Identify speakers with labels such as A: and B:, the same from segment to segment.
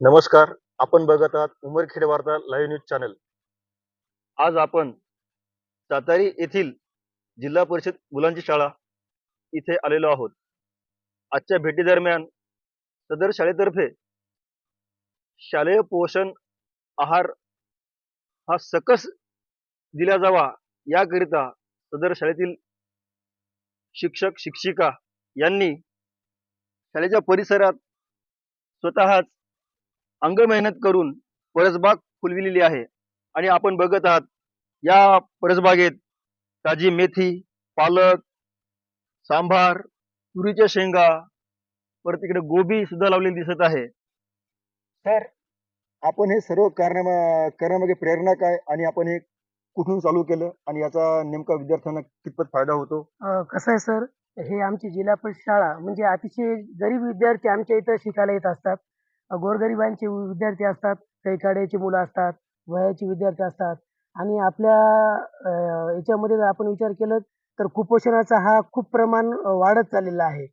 A: नमस्कार आपण बघत आहात उमरखेड वार्ता लाईव्ह न्यूज चॅनल आज आपण सातारी येथील जिल्हा परिषद मुलांची शाळा इथे आलेलो आहोत. आजच्या भेटीदरम्यान सदर शाळेतर्फे शालेय पोषण आहार हा सकस दिला जावा याकरिता सदर शाळेतील शिक्षक शिक्षिका यांनी शाळेच्या परिसरात स्वतःच अंग मेहनत करून परसबाग फुलविलेली आहे. आणि आपण बघत आहात या परसबागेत ताजी मेथी पालक सांभार तुरीच्या शेंगा परत इकडे गोबी सुद्धा लावलेली दिसत आहे. तर आपण हे सर्व कारण करण्यामागे प्रेरणा काय आणि आपण हे कुठून चालू केलं आणि याचा नेमका विद्यार्थ्यांना कितपत फायदा होतो?
B: कसं आहे सर? हे आमची जिल्हा परिषद शाळा म्हणजे अतिशय गरीब विद्यार्थी आमच्या इथं शिकायला येत असतात. गोरगरिबांचे विद्यार्थी असतात काही मुलं असतात वयाची विद्यार्थी असतात. आणि आपल्या याच्यामध्ये जर आपण विचार केलं तर कुपोषणाचा हा खूप प्रमाण वाढत चाललेला आहे.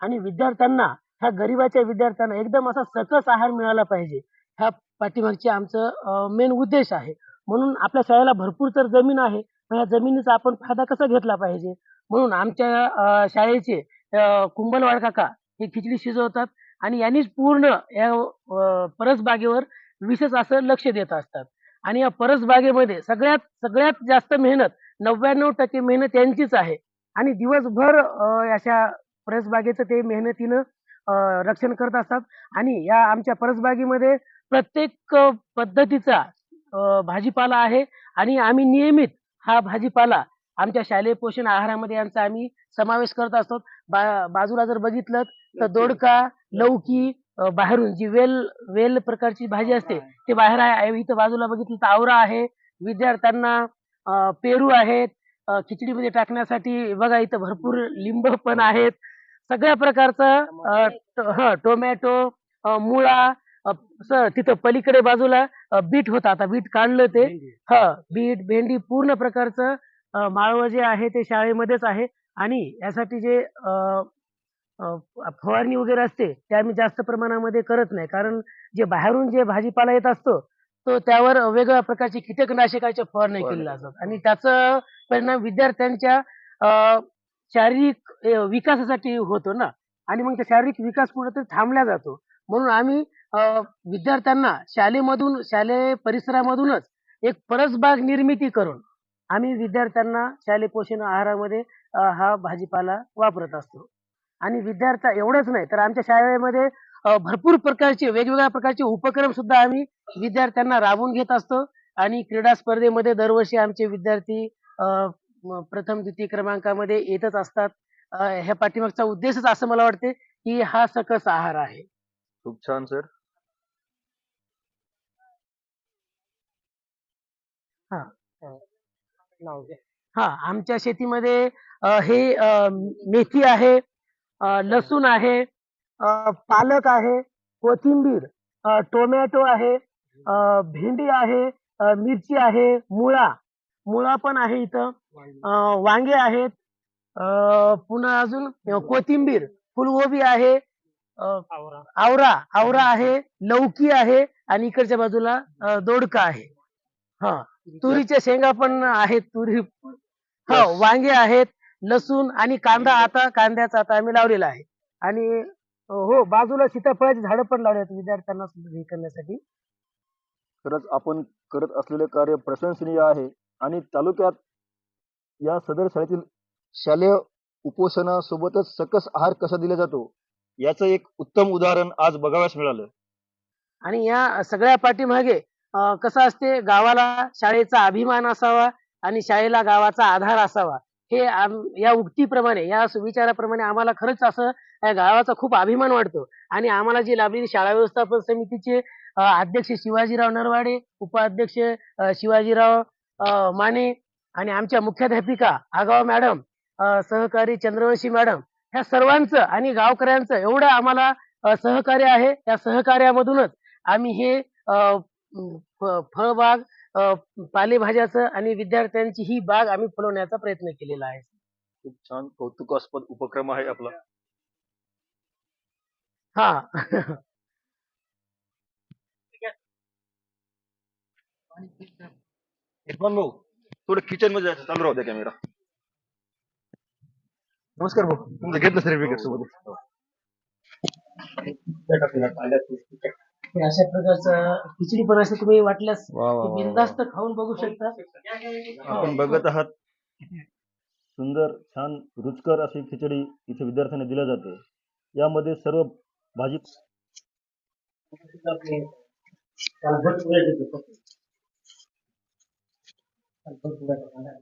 B: आणि विद्यार्थ्यांना ह्या गरिबाच्या विद्यार्थ्यांना एकदम असा सकस आहार मिळाला पाहिजे. ह्या पाठीमागचे आमचं मेन उद्देश आहे. म्हणून आपल्या शाळेला भरपूर तर जमीन आहे या जमिनीचा आपण फायदा कसा घेतला पाहिजे? म्हणून आमच्या शाळेचे कुंभलवाड काका हे खिचडी शिजवतात. आणि यांनीच पूर्ण या परसबागेवर विशेष असं लक्ष देत असतात. आणि या परसबागेमध्ये सगळ्यात सगळ्यात जास्त मेहनत नव्याण्णव टक्के मेहनत यांचीच आहे. आणि दिवसभर अशा परसबागेचं ते मेहनतीनं रक्षण करत असतात. आणि या आमच्या परसबागेमध्ये प्रत्येक पद्धतीचा भाजीपाला आहे. आणि आम्ही नियमित हा भाजीपाला आमच्या शालेय पोषण आहारामध्ये यांचा आम्ही समावेश करत असतो. बा बाजूला जर बघितलं तर दोडका लौकी बाहेरून जी वेल वेल प्रकारची भाजी असते ते बाहेर आहे. इथं बाजूला बघितलं तर आवरा आहे. विद्यार्थ्यांना पेरू आहेत. खिचडीमध्ये टाकण्यासाठी बघा इथं भरपूर लिंब पण आहेत. सगळ्या प्रकारचं हं, टोमॅटो मुळा तिथं पलीकडे बाजूला बीट होता. आता बीट काढलं ते. हा बीट भेंडी पूर्ण प्रकारचं माळवं जे आहे ते शाळेमध्येच आहे. आणि यासाठी जे फवारणी वगैरे असते ते आम्ही जास्त प्रमाणामध्ये करत नाही. कारण जे बाहेरून जे भाजीपाला येत असतो तो त्यावर वेगवेगळ्या प्रकारची कीटकनाशकाच्या फवारणी केलेल्या असतात. आणि त्याचा परिणाम विद्यार्थ्यांच्या अ, शारीरिक विकासासाठी होतो ना. आणि मग त्या शारीरिक विकास कुठेतरी थांबला जातो. म्हणून आम्ही विद्यार्थ्यांना शाळेमधून शालेय परिसरामधूनच एक परसबाग निर्मिती करून आम्ही विद्यार्थ्यांना शालेय पोषण आहारामध्ये हा भाजीपाला वापरत असतो. आणि विद्यार्थ्या एवढंच नाही. तर आमच्या शाळेमध्ये भरपूर प्रकारचे वेगवेगळ्या प्रकारचे उपक्रम सुद्धा आम्ही विद्यार्थ्यांना राबवून घेत असतो. आणि क्रीडा स्पर्धेमध्ये दरवर्षी आमचे विद्यार्थी प्रथम द्वितीय क्रमांकामध्ये येतच असतात. ह्या पाठीमागचा उद्देशच असं मला वाटते की हा सकस आहार आहे.
A: खूप छान सर.
B: हा. आमच्या शेतीमध्ये हे मेथी आहे. लसूण आहे पालक आहे कोथिंबीर टोमॅटो आहे भेंडी आहे मिरची आहे मुळा मुळा पण आहे इथं. वांगे आहेत. पुन्हा अजून कोथिंबीर फुलगोबी आहे आवरा. आवरा आहे लौकी आहे आणि इकडच्या बाजूला दोडका आहे. हा. तुरीच्या शेंगा पण आहेत तुरी. हो. वांगे आहेत लसूण आणि कांदा आता कांद्याचा आता आम्ही लावलेला आहे. आणि हो बाजूला सीताफळाची झाडं पण लावली आहेत विद्यार्थ्यांना हे करण्यासाठी.
A: खरंच आपण करत असलेले कार्य प्रशंसनीय आहे. आणि तालुक्यात या सदर शाळेतील शालेय उपोषणासोबतच सकस आहार कसा दिला जातो याचं एक उत्तम उदाहरण आज बघावयास मिळालं.
B: आणि या सगळ्या पाठीमागे कसं असते गावाला शाळेचा अभिमान असावा आणि शाळेला गावाचा आधार असावा हे या उक्तीप्रमाणे या सुविचाराप्रमाणे आम्हाला खरंच असं या गावाचा खूप अभिमान वाटतो. आणि आम्हाला जी लाभलेली शाळा व्यवस्थापन समितीचे अध्यक्ष शिवाजीराव नरवाडे उपाध्यक्ष शिवाजीराव माने आणि आमच्या मुख्याध्यापिका आगाव मॅडम सहकारी चंद्रवंशी मॅडम ह्या सर्वांचं आणि गावकऱ्यांचं एवढं आम्हाला सहकार्य आहे. त्या सहकार्यामधूनच आम्ही हे फळबाग पालेभाज्याचं आणि विद्यार्थ्यांची ही बाग आम्ही फुलवण्याचा प्रयत्न केलेला आहे.
A: खूप छान कौतुकास्पद उपक्रम आहे आपला.
B: हा.
A: भाऊ थोडं किचनमध्ये जायचं, चालू राहू द्या कॅमेरा नमस्कार भाऊ तुमचं घेतलं सर्टिफिकेट सोबत
B: हे अशा प्रकारचा खिचडी पण असं तुम्ही वाटल्यास
A: वा वा वा वा.
B: बिंदास्त खाऊन बघू शकता
A: आपण बघत आहात किती सुंदर छान रुचकर अशी खिचडी इथे विद्यार्थ्यांना दिल्या जाते यामध्ये सर्व भाजी
B: भरपूर वेळ भरपूर वेळ.